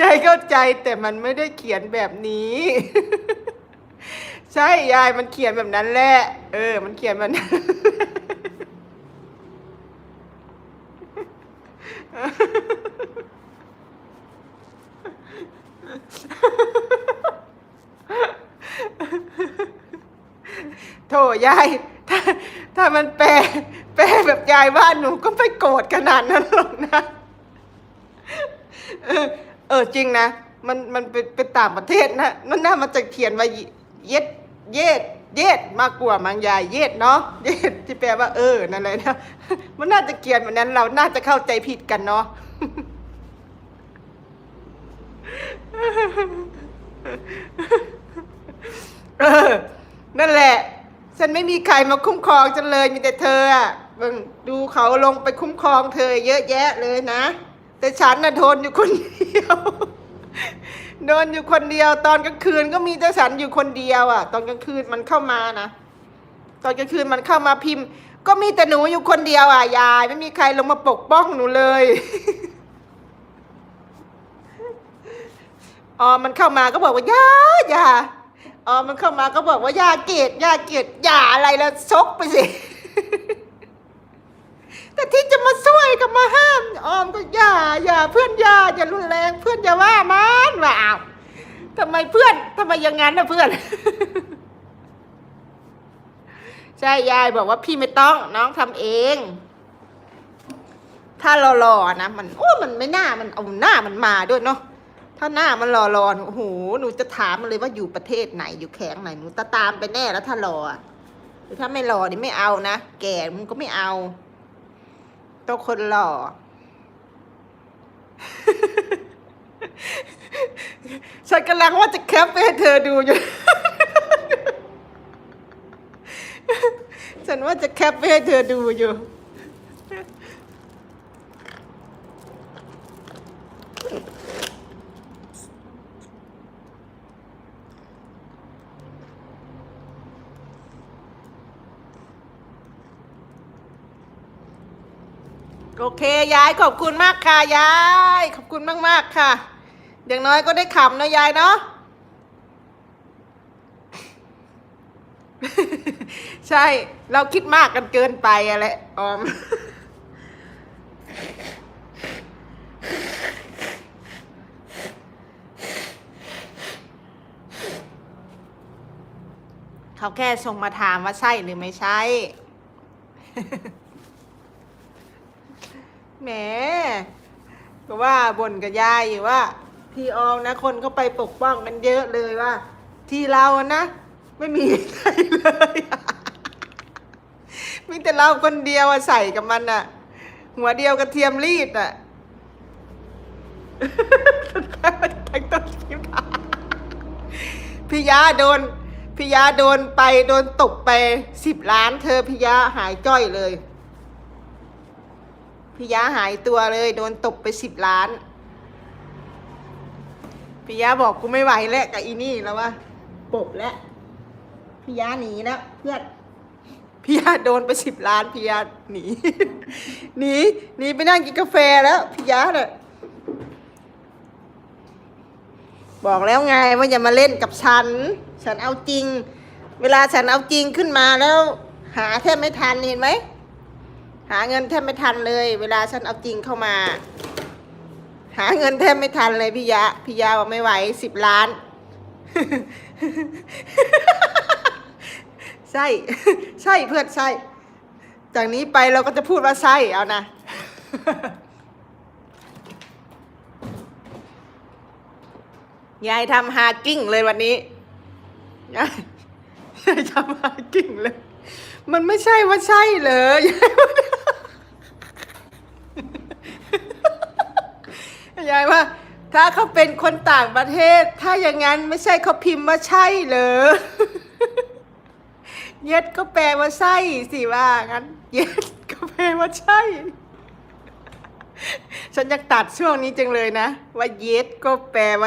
ยายเข้าใจแต่มันไม่ได้เขียนแบบนี้ ใช่ยายมันเขียนแบบนั้นแหละ เออ มันเขียนแบบนั้นโถยายถ้า ถ้ามันแปลแปลแบบยายว่าหนูก็ไม่โกรธขนาดนั้นหรอกนะ เออเออจริงนะ มันมันเป็นเป็นต่างประเทศนะมันน่ามาจะเขียนว่าเย็ดเย็ดเย็ดมากกว่ามังยายเย็ดเนาะเย็ดที่แปลว่าเออนั่นเลยนะมันน่าจะเขียนแบบนั้นเราน่าจะเข้าใจผิดกันเนาะเออนั่นแหละ ฉันไม่มีใครมาคุ้มครองฉันเลยมีแต่เธออะเบิ่งดูเขาลงไปคุ้มครองเธอเยอะแยะเลยนะ แต่ฉันน่ะโดนอยู่คนเดียวโดนอยู่คนเดียว ตอนกลางคืนก็มีแต่ฉันอยู่คนเดียวอะ ตอนกลางคืนมันเข้ามานะตอนกลางคืนมันเข้ามาพิมพ์ ก็มีแต่หนูอยู่คนเดียวอะยาย ไม่มีใครลงมาปกป้องหนูเลยอ๋อมันเข้ามาก็บอกว่าอย่าอย่า อ๋อมันเข้ามาก็บอกว่าอย่าเกลียดอย่าเกลียดอย่าอะไรแล้วซกไปสิแต่ที่จะมาช่วยกับมาห้ามออมก็อย่าอย่าเพื่อนอย่าอย่ารุนแรงเพื่อนอย่าว่ามันว่าอ้าวทำไมเพื่อนทำไมอย่างนั้นนะเพื่อน ใช่ยายบอกว่าพี่ไม่ต้องน้องทำเอง ถ้าหล่อๆนะ มันโอ้มันไม่น่ามันเอาหน้ามันมาด้วยเนาะ ถ้าหน้ามันหล่อๆโอ้โหหนูจะถามมันเลยว่าอยู่ประเทศไหนอยู่แข็งไหนหนูตาตามไปแน่แล้วถ้าหล่อหรือถ้าไม่หล่อนี่ไม่เอานะแก่มันก็ไม่เอาต้องคนหล่อ ฉันกำลังว่าจะแคปไปให้เธอดูอยู่ฉันว่าจะแคปไปให้เธอดูอยู่ โอเคยายขอบคุณมากค่ะยาย ขอบคุณมากมากค่ะอย่างน้อยก็ได้ขำนะยายเนาะใช่ เราคิดมากกันเกินไปอะไรออมเขาแค่ส่งมาถามว่าใช่หรือไม่ใช่ แหมก็ว่าบ่นกับยายอยู่ว่า พี่อองนะ คนเขาไปปกป้องกันเยอะเลยว่า ที่เรานะ ไม่มีใครเลยมีแต่เราคนเดียวอะใส่กับมันอะหัวเดียวกระเทียมรีดอะทั้งต้นคลิปพี่ยาโดนพี่ยาโดนไปโดนตกไปสิบล้าน เธอพี่ยาหายจ้อยเลย พี่ยาหายตัวเลยโดนตบไปสิบล้านพี่ยาบอกกูไม่ไหวแล้วกับอีนี่แล้วว่าปบแล้วพี่ยาหนีแล้วเพื่อนพี่ยาโดนไปสิบล้านพี่ยาหนีหนีหนีไปนั่งกินกาแฟแล้วพี่ยาเนี่ยบอกแล้วไงว่าอย่ามาเล่นกับฉัน ฉันเอาจริง เวลาฉันเอาจริงขึ้นมาแล้ว หาแทบไม่ทันเห็นไหม หาเงินแทบไม่ทันเลย เวลาฉันเอาจริงเข้ามา หาเงินแทบไม่ทันเลยพี่ยะพี่ยาบอกไม่ไหวสิบล้าน ใช่ใช่เพื่อนใช่จากนี้ไปเราก็จะพูดว่าใช่เอานะยายทำฮากิ้งเลยวันนี้ยายยายทำฮากิ้งเลย มันไม่ใช่ว่าใช่เลย ยายว่า ถ้าเขาเป็นคนต่างประเทศ ถ้าอย่างนั้นไม่ใช่เขาพิมพ์ว่าใช่เหรอเย็ดก็แปลว่าใช่สิว่างั้น เย็ดก็แปลว่าใช่ ฉันอยากตัดช่วงนี้จังเลยนะ ว่าเย็ดก็แปลว่า